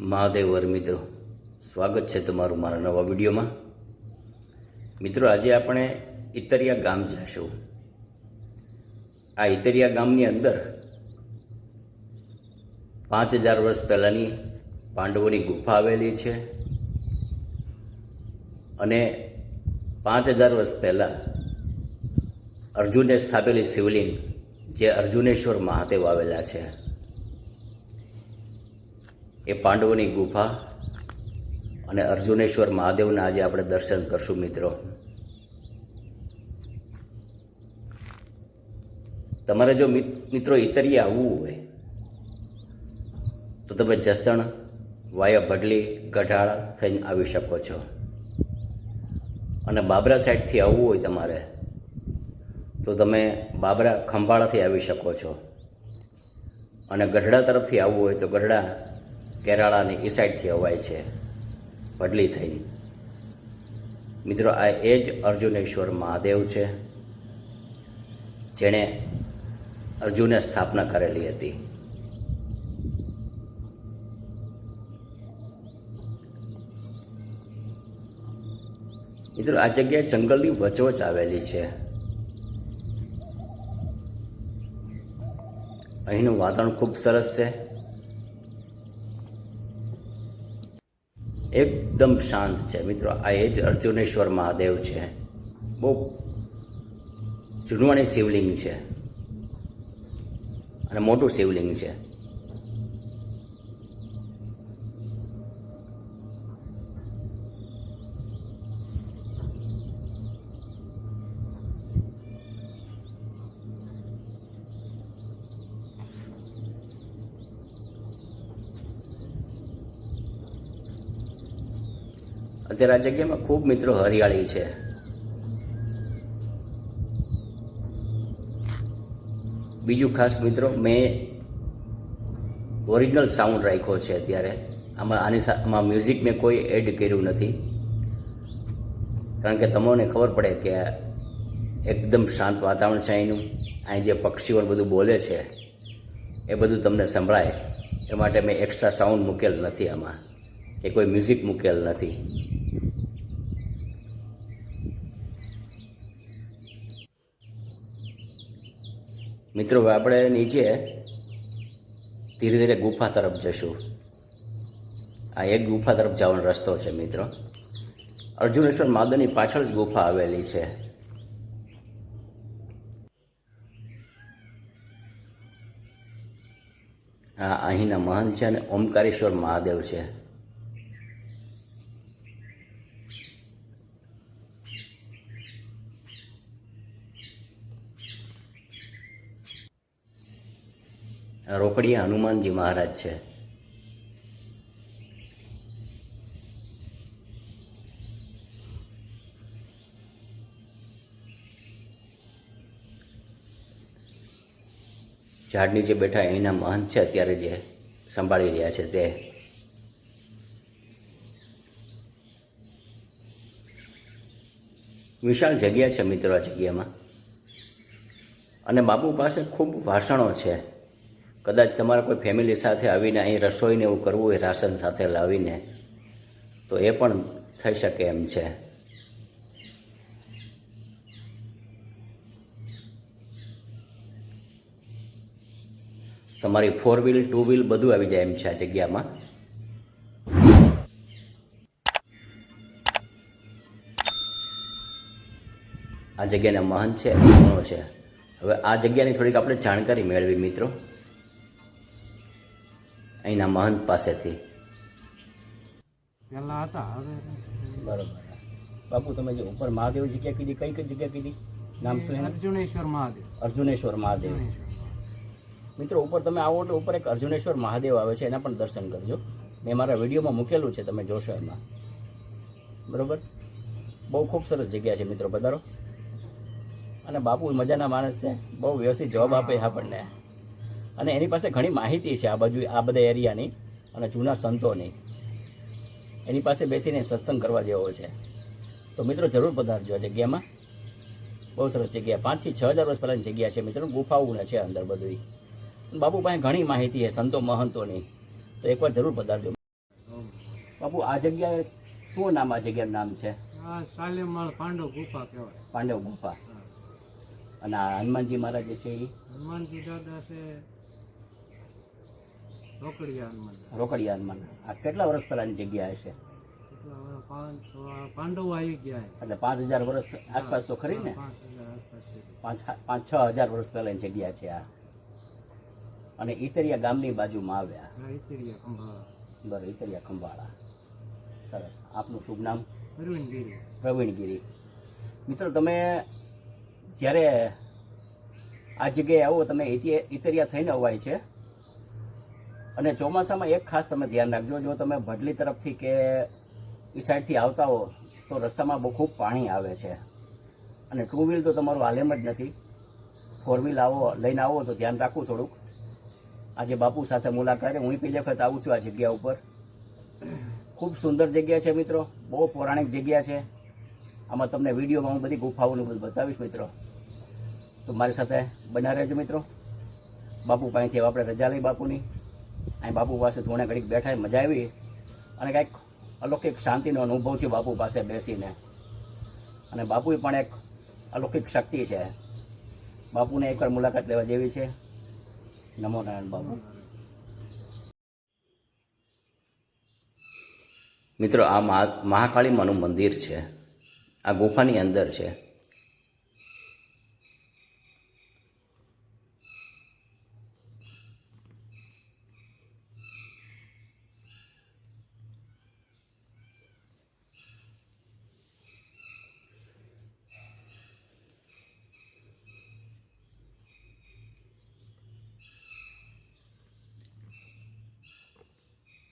મહાદેવ વર મિત્રો, સ્વાગત છે તમારું મારા નવા વિડીયોમાં. મિત્રો, આજે આપણે ઇતરિયા ગામ જઈશું આ ઇતરિયા ગામની અંદર પાંચ હજાર વર્ષ પહેલાંની પાંડવોની ગુફા આવેલી છે અને પાંચ હજાર વર્ષ પહેલાં અર્જુને સ્થાપેલી શિવલિંગ, જે અર્જુનેશ્વર મહાદેવ આવેલા છે. એ પાંડવોની ગુફા અને અર્જુનેશ્વર મહાદેવના આજે આપણે દર્શન કરશું મિત્રો. તમારે જો મિત્રો ઇતરીએ આવવું હોય, તો તમે જસદણ, વાયા ભડલી, ગઢાળ થઈને આવી શકો છો. અને બાબરા સાઈડથી આવવું હોય તમારે, તો તમે બાબરા ખંભાળાથી આવી શકો છો. અને ગઢડા તરફથી આવવું હોય તો ગઢડા કેરાળાની એ સાઈડથી અવાય છે. વડલી થઈને મિત્રો, આ એ જ અર્જુનેશ્વર મહાદેવ છે, જેણે અર્જુને સ્થાપના કરેલી હતી. મિત્રો, આ જગ્યા જંગલની વચોવચ આવેલી છે. અહીંનું વાતાવરણ ખૂબ સરસ છે. એકદમ શાંત છે મિત્રો. આ એ જ અર્જુનેશ્વર મહાદેવ છે. બહુ જૂનવાણી શિવલિંગ છે. અને મોટું શિવલિંગ છે. અત્યારે આ જગ્યામાં ખૂબ મિત્રો હરિયાળી છે. બીજું ખાસ મિત્રો, મેં ઓરિજિનલ સાઉન્ડ રાખ્યો છે અત્યારે. આમાં આની આમાં મ્યુઝિક મેં કોઈ એડ કર્યું નથી. કારણ કે તમને ખબર પડે કે એકદમ શાંત વાતાવરણ છે અહીંનું. અહીં જે પક્ષીઓ બધું બોલે છે, એ બધું તમને સંભળાય. એ માટે મેં એક્સ્ટ્રા સાઉન્ડ મૂકેલ નથી આમાં. કે કોઈ મ્યુઝિક મૂકેલ નથી. મિત્રો આપણે નીચે ધીરે ધીરે ગુફા તરફ જશું. આ એક ગુફા તરફ જવાનો રસ્તો છે, મિત્રો. અર્જુનેશ્વર માદની પાછળ જ ગુફા આવેલી છે. હા અહીંના મહંત છે અને ઓમકારેશ્વર મહાદેવ છે. રોકડિયા હનુમાનજી મહારાજ છે. ઝાડ નીચે બેઠા અહીંના મહંત છે, અત્યારે જે સંભાળી રહ્યા છે તે. વિશાળ જગ્યા છે મિત્રો આ જગ્યામાં. અને બાપુ પાસે ખૂબ વાસણો છે. કદાચ તમારા કોઈ ફેમિલી સાથે આવીને અહીં રસોઈને એવું કરવું હોય, રાશન સાથે લાવીને, તો એ પણ થઈ શકે એમ છે. તમારી ફોર વ્હીલ ટુ વ્હીલ બધું આવી જાય એમ છે આ જગ્યામાં? આ જગ્યાના મહંત છે છે? હવે આ જગ્યાની થોડીક આપણે જાણકારી મેળવી મિત્રો. અહીંના મહંત પાસેથી. પેલા હતા હવે બરોબર. બાપુ તમે જે ઉપર મહાદેવ જગ્યા કીધી કઈ કઈ જગ્યા કીધી? નામ શું અર્જુનેશ્વર મહાદેવ. અર્જુનેશ્વર મહાદેવ. મિત્રો ઉપર તમે આવો એટલે ઉપર એક અર્જુનેશ્વર મહાદેવ આવે છે એના પણ દર્શન કરજો. મેં મારા વિડીયોમાં મૂકેલું છે તમે જોશો એમાં. બરોબર? બહુ ખૂબ સરસ જગ્યા છે મિત્રો પધારો. અને બાપુ મજાના માણસ છે. બહુ વ્યવસ્થિત જવાબ આપે આપણને. અને એની પાસે ઘણી માહિતી છે આ બાજુ આ બધા એરિયાની અને જૂના સંતોની. એની પાસે બેસીને સત્સંગ કરવા જેવો છે. તો મિત્રો જરૂર પધારજો આ જગ્યામાં. બહુ સરસ જગ્યા. પાંચથી છ હજાર વર્ષ પહેલાંની જગ્યા છે મિત્રો. ગુફાઓને છે અંદર બધું બાપુ પાસે ઘણી માહિતી છે સંતો મહંતોની. તો એકવાર જરૂર પધારજો. બાપુ આ જગ્યાએ શું નામ? આ જગ્યાનું નામ છે? પાંડવ ગુફા કહેવાય. પાંડવ ગુફા. અને હનુમાનજી મહારાજ છે એ હનુમાનજી દાદા છે રોકડિયા હનુમાન આ કેટલા વર્ષ પહેલાની જગ્યા હશે? પાંડવો આવી ગયા એટલે પાંચ હજાર વર્ષ આસપાસ તો ખરી ને? પાંચ. પાંચ છ હજાર વર્ષ પહેલાની જગ્યા છે આ. અને ઈતરિયા ગામની બાજુમાં આવ્યા. બરાબર ઈતરિયા ખંભાળા. સરસ. આપનું શુભ નામ? પ્રવીણગીરી પ્રવીણગીરી મિત્રો તમે જ્યારે આ જગ્યાએ આવો તમે ઈતરિયા ઇતરિયા થઈને અવાય છે. અને ચોમાસામાં એક ખાસ તમે ધ્યાન રાખજો, જો તમે ભડલી તરફથી કે એ સાઈડથી આવતા હો, તો રસ્તામાં બહુ ખૂબ પાણી આવે છે. અને ટુ વ્હીલ તો તમારું હાલેમ જ નથી. ફોર વ્હીલ આવો, લઈને આવો તો ધ્યાન રાખવું થોડુંક. આજે બાપુ સાથે મુલાકાત હું પહેલી વખત આવું છું આ જગ્યા ઉપર. ખૂબ સુંદર જગ્યા છે મિત્રો, બહુ પૌરાણિક જગ્યા છે. આમાં તમને વિડીયોમાં હું બધી ગુફાઓનું બધું બતાવીશ મિત્રો. તો મારી સાથે બના રહેજો મિત્રો. બાપુ પાસેથી આપણે રજા લઈ બાપુની. અહીં બાપુ પાસે ધોણે ઘડીક બેઠા મજા આવી. અને કાંઈક અલૌકિક શાંતિનો અનુભવ થયો બાપુ પાસે બેસીને. અને બાપુ પણ એક અલૌકિક શક્તિ છે. બાપુને એકવાર મુલાકાત લેવા જેવી છે. નમો નારાયણ બાપુ. મિત્રો, આ મહા, મહાકાળી માનું મંદિર છે. આ ગુફાની અંદર છે.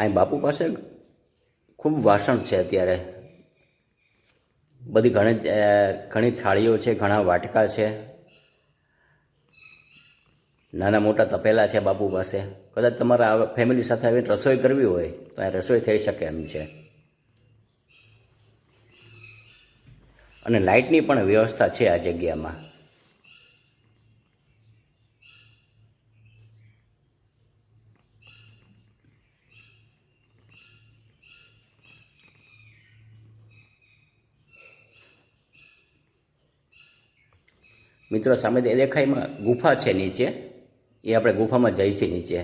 અહીં બાપુ પાસે ખૂબ વાસણ છે અત્યારે. બધી ઘણી ઘણી થાળીઓ છે, ઘણા વાટકા છે. નાના મોટા તપેલા છે બાપુ પાસે. કદાચ તમારા ફેમિલી સાથે આવીને રસોઈ કરવી હોય, તો અહીં રસોઈ થઈ શકે એમ છે. અને લાઇટની પણ વ્યવસ્થા છે આ જગ્યામાં. મિત્રો, સામે દે- દેખાયમાં ગુફા છે નીચે. એ આપણે ગુફામાં જઈએ છીએ નીચે.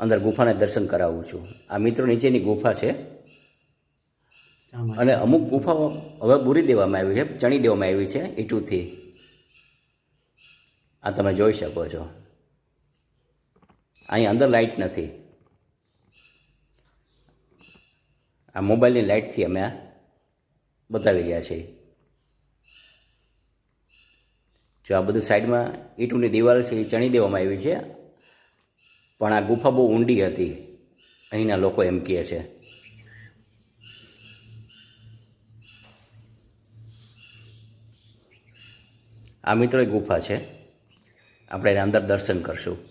અંદર ગુફાને દર્શન કરાવું છું. આ મિત્રો નીચેની ગુફા છે. અને અમુક ગુફાઓ હવે બુરી દેવામાં આવી છે, ચણી દેવામાં આવી છે, ઈટુથી. આ તમે જોઈ શકો છો. અહીં અંદર લાઇટ નથી. આ મોબાઈલની લાઇટથી અમે બતાવી રહ્યા છીએ. જો આ બધું સાઈડમાં ઈંટુની દિવાલ છે એ ચણી દેવામાં આવી છે. પણ આ ગુફા બહુ ઊંડી હતી. અહીંના લોકો એમ કહે છે. આ મિત્રો ગુફા છે. આપણે એના અંદર દર્શન કરશું.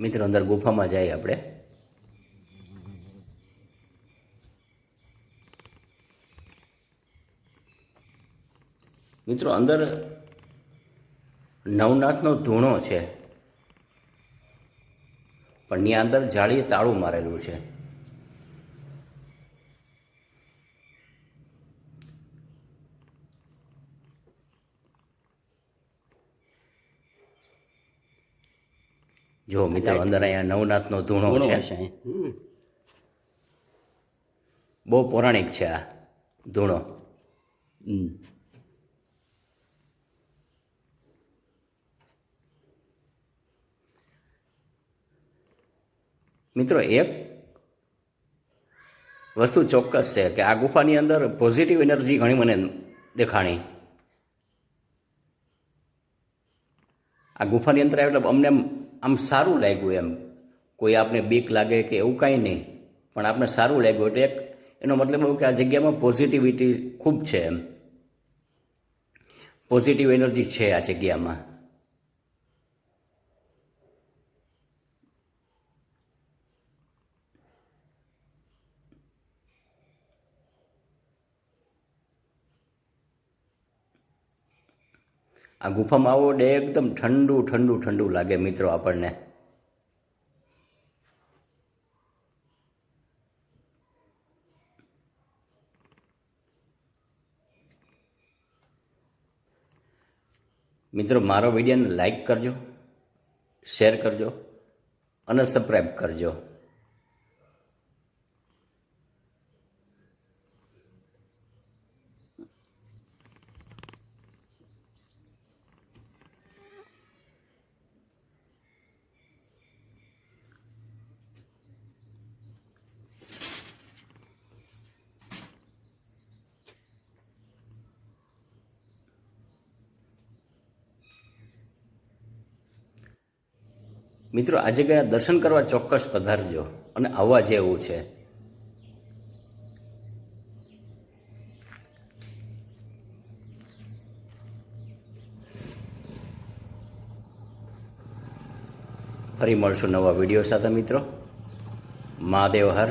મિત્રો, અંદર ગુફામાં જઈએ આપણે. મિત્રો, અંદર નવનાથનો ધૂણો છે. પણ ની અંદર જાળીએ તાળું મારેલું છે. જો મિત્રો અંદર અહીંયા નવનાથનો ધૂણો છે. બહુ પૌરાણિક છે આ ધૂણો. મિત્રો એક વસ્તુ ચોક્કસ છે કે આ ગુફાની અંદર પોઝિટિવ એનર્જી ઘણી મને દેખાણી. આ ગુફાની અંદર એટલે અમને આમ સારું લાગ્યું એમ. કોઈ આપને બીક લાગે કે એવું કાંઈ નહીં, પણ આપને સારું લાગ્યું એટલે એક એનો મતલબ એવું કે આ જગ્યામાં પોઝિટિવિટી ખૂબ છે એમ. પોઝિટિવ એનર્જી છે આ જગ્યામાં. આ ગુફામાં આવો એટલે એકદમ ઠંડુ ઠંડુ ઠંડુ લાગે મિત્રો આપણને. મિત્રો, મારો વિડીયોને લાઈક કરજો, શેર કરજો અને સબસ્ક્રાઈબ કરજો. મિત્રો, આજે ગયા દર્શન કરવા ચોક્કસ પધારજો અને આવવા જેવું છે. ફરી મળશું નવા વીડિયો સાથે, મિત્રો. મહાદેવ હર.